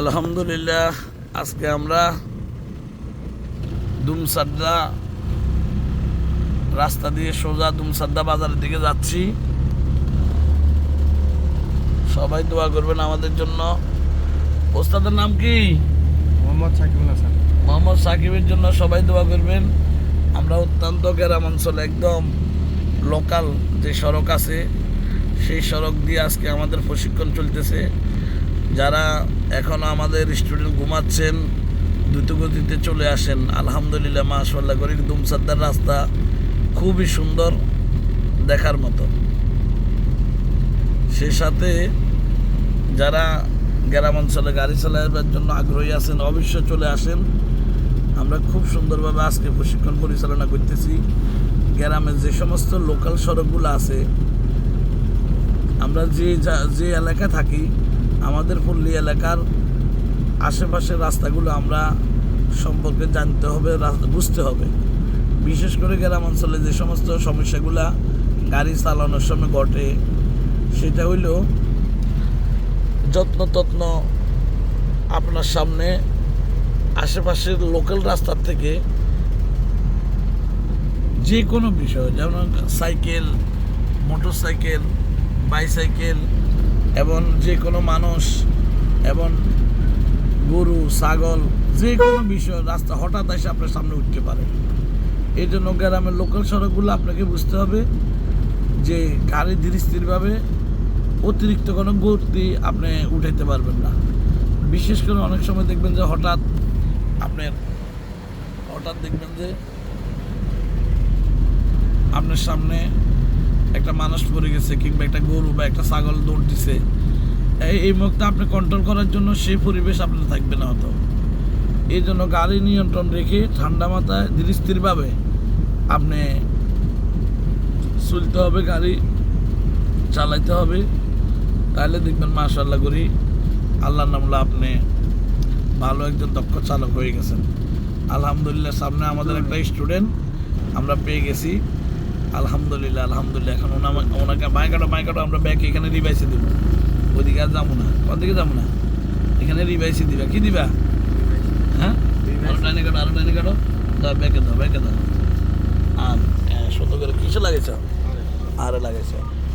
আলহামদুলিল্লাহ আজকে আমরা দুমসাদ্দা রাস্তা দিয়ে সোজা দুমসাদ্দা বাজারের দিকে যাচ্ছি। সবাই দোয়া করবেন আমাদের জন্য। ওস্তাদের নাম কি? মোহাম্মদ সাকিবুল হাসান। মোহাম্মদ সাকিবের জন্য সবাই দোয়া করবেন। আমরা অত্যন্ত গ্রাম অঞ্চল একদম লোকাল যে সড়ক আছে সেই সড়ক দিয়ে আজকে আমাদের প্রশিক্ষণ চলতেছে। যারা এখনও আমাদের স্টুডেন্ট ঘুমাচ্ছেন, দ্রুতগতিতে চলে আসেন। আলহামদুলিল্লাহ মাশাল্লাহ করি দুমসাদ্দার রাস্তা খুবই সুন্দর দেখার মতো। সে সাথে যারা গ্রাম অঞ্চলে গাড়ি চালাবার জন্য আগ্রহী আছেন, অবশ্যই চলে আসেন। আমরা খুব সুন্দরভাবে আজকে প্রশিক্ষণ পরিচালনা করতেছি। গ্রামের যে সমস্ত লোকাল সড়কগুলো আছে, আমরা যে যা- যে এলাকা থাকি আমাদের পল্লী এলাকার আশেপাশের রাস্তাগুলো আমরা সম্পর্কে জানতে হবে বুঝতে হবে। বিশেষ করে গ্রাম অঞ্চলে যে সমস্ত সমস্যাগুলা গাড়ি চালানোর সময় ঘটে, সেটা হইল যত্ন তত্ন আপনার সামনে আশেপাশের লোকাল রাস্তার থেকে যে কোনো বিষয়, যেমন সাইকেল মোটর সাইকেল বাইসাইকেল এবং যে কোনো মানুষ, এবং গরু, ছাগল যে কোনো বিষয় রাস্তা হঠাৎ এসে আপনার সামনে উঠতে পারে। এই জন্য গ্রামের লোকাল সড়কগুলো আপনাকে বুঝতে হবে যে গাড়ি ধীর স্থিরভাবে অতিরিক্ত কোনো গতি আপনি উঠাইতে পারবেন না। বিশেষ করে অনেক সময় দেখবেন যে হঠাৎ আপনার, হঠাৎ দেখবেন যে আপনার সামনে একটা মানুষ পড়ে গেছে কিংবা একটা গরু বা একটা ছাগল দৌড় দিছে এই মুহূর্তে আপনি কন্ট্রোল করার জন্য সেই পরিবেশ আপনার থাকবে না হয়তো। এই জন্য গাড়ি নিয়ন্ত্রণ রেখে ঠান্ডা মাথায় ধীর স্থিরভাবে আপনি চলতে হবে গাড়ি চালাইতে হবে। তাহলে দেখবেন মাশাল্লাহ করি আল্লাহ নামলা আপনি ভালো একজন দক্ষ চালক হয়ে গেছেন। আলহামদুলিল্লাহ সামনে আমাদের একটা স্টুডেন্ট আমরা পেয়ে গেছি। আলহামদুলিল্লাহ আলহামদুলিল্লাহ। এখন ওনা ওনাকে মাইকাটো মাইকাটো আমরা ব্যাগ এখানে রিভাইসে দিব। ওইদিকে আর যাব না। ওদিকে যাব না। এখানে রিভাইসে দিবা। কি দিবা? হ্যাঁ? আরও ডাইনে কাটো, আরও ডাইনে কাটো। দাও ব্যাগে দাও ব্যাগে দাও। আর সুন্দর করে কিসে লাগেছ আরে লাগাইছ।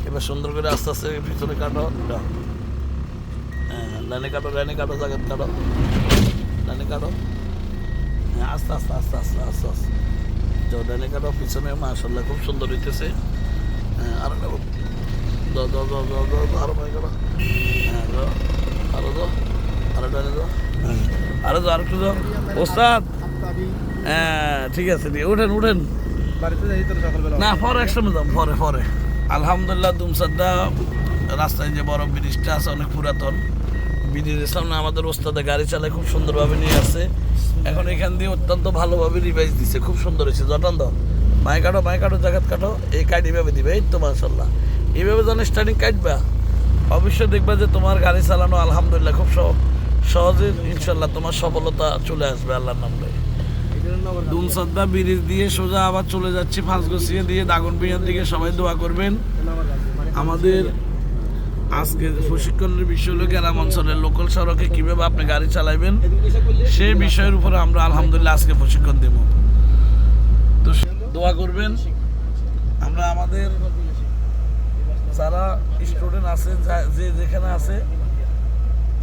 এবার সুন্দর করে আস্তে আস্তে পিছনে কাটো হ্যাঁ ডাইনে কাটো ডাইনে কাটো জায়গা কাটো। ডাইনে কাটো। হ্যাঁ আস্তে আস্তে আস্তে আস্তে আস্তে আস্তে। ডাইনে কাটো পিছনে মাশাল্লাহ খুব সুন্দর হইতেছে। হ্যাঁ আরও হ্যাঁ আরও আরও ওস্তাদ। ঠিক আছে উঠেন উঠেন। না পরে একসময় যাম পরে পরে। আলহামদুলিল্লাহ দুমসাদ্দা রাস্তায় যে বড় ব্রিজটা আছে অনেক পুরাতন। ব্রিজের সামনে আমাদের ওস্তাদে গাড়ি চালায় খুব সুন্দরভাবে নিয়ে আসছে এখন এখান দিয়ে অত্যন্ত ভালোভাবে রিভাইজ দিচ্ছে খুব সুন্দর হয়েছে। জটান দাও, মায় কাটো মায় কাটো জায়গাত কাটো, এই কাট এইভাবে দিবে, এই তো মাশাল্লাহ এইভাবে যেন স্টার্টিং কাটবা, অবশ্যই দেখবা যে তোমার গাড়ি চালানো আলহামদুলিল্লাহ খুব সহ সহজে ইনশাল্লাহ তোমার সফলতা চলে আসবে আল্লাহর নাম। লয়ে ব্রিজ দিয়ে সোজা আবার চলে যাচ্ছি, ফাঁসগছিয়ে দিয়ে দাগন বিয়ার দিকে সবাই দোয়া করবেন। আমাদের আজকে প্রশিক্ষণের বিষয় হলো গ্রাম অঞ্চলের লোকাল সড়কে কীভাবে আপনি গাড়ি চালাবেন সেই বিষয়ের উপরে আমরা আলহামদুলিল্লাহ আজকে প্রশিক্ষণ দেব। তো দোয়া করবেন, আমরা আমাদের যারা স্টুডেন্ট আছে যে যেখানে আছে,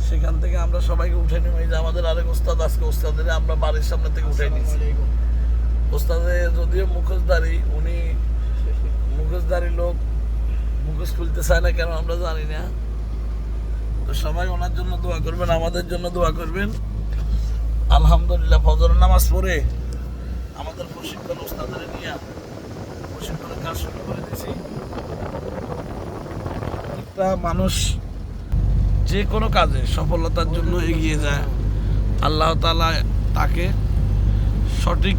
সেখান থেকে আমরা সবাইকে উঠে এই যে আমাদের আরেক ওস্তাদ আজকে ওস্তাদের আমরা বাড়ির সামনে থেকে উঠে নিয়েছি ওস্তাদে যদিও মুখোশধারী, উনি মুখোশধারী লোক মুখোশ খুলতে চায় না কেন আমরা জানি না। তো সবাই ওনার জন্য দোয়া করবেন, আমাদের জন্য দোয়া করবেন। আলহামদুলিল্লাহ ফজর নামাজ পড়ে আমাদের প্রশিক্ষণ ওস্তাদের নিয়ে প্রশিক্ষণের কাজ শুরু করে দিয়েছি। একটা মানুষ যে কোনো কাজে সফলতার জন্য এগিয়ে যায়। আল্লাহ তালা তাকে সঠিক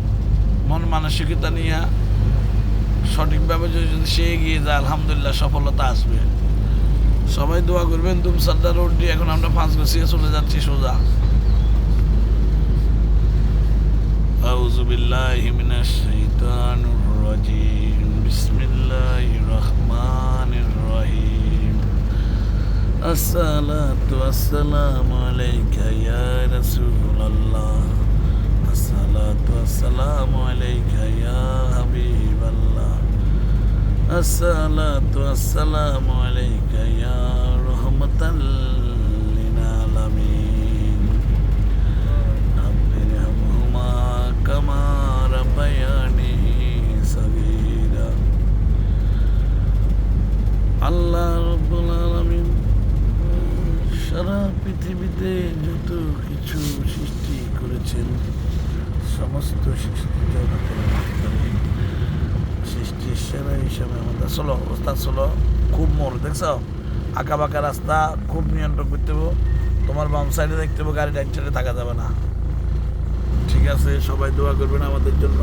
মন মানসিকতা নিয়ে সঠিকভাবে যদি যদি সে এগিয়ে যায় আলহামদুলিল্লাহ সফলতা আসবে সবাই দোয়া করবেন দুমসাদ্দা রোড দিয়ে এখন আমরা পাঁচ গছিয়ে চলে যাচ্ছি সোজা أعوذ بالله من الشيطان الرجيم بسم الله الرحمن الرحيم الصلاة والسلام عليك يا رسول الله আসসালাতু আসসালামু আলাইকা ইয়া হাবিবাল্লাহ আসসালাতু আসসালামু আলাইকা ইয়া রহমাতাল লিল আলামিন আব্বিরহুমা আল্লাহ রাব্বুল আলামিন সারা পৃথিবীতে যত কিছু সৃষ্টি করেছেন সমস্ত সৃষ্টি সেরা হিসাবে আমাদের চলো রাস্তা চলো খুব মোর দেখছ? আঁকা বাঁকা রাস্তা, খুব নিয়ন্ত্রণ করতে হবে। তোমার বাম সাইডে দেখতে হবে গাড়ি ডাইন সাইডে থাকা যাবে না। ঠিক আছে, সবাই দোয়া করবেন আমাদের জন্য।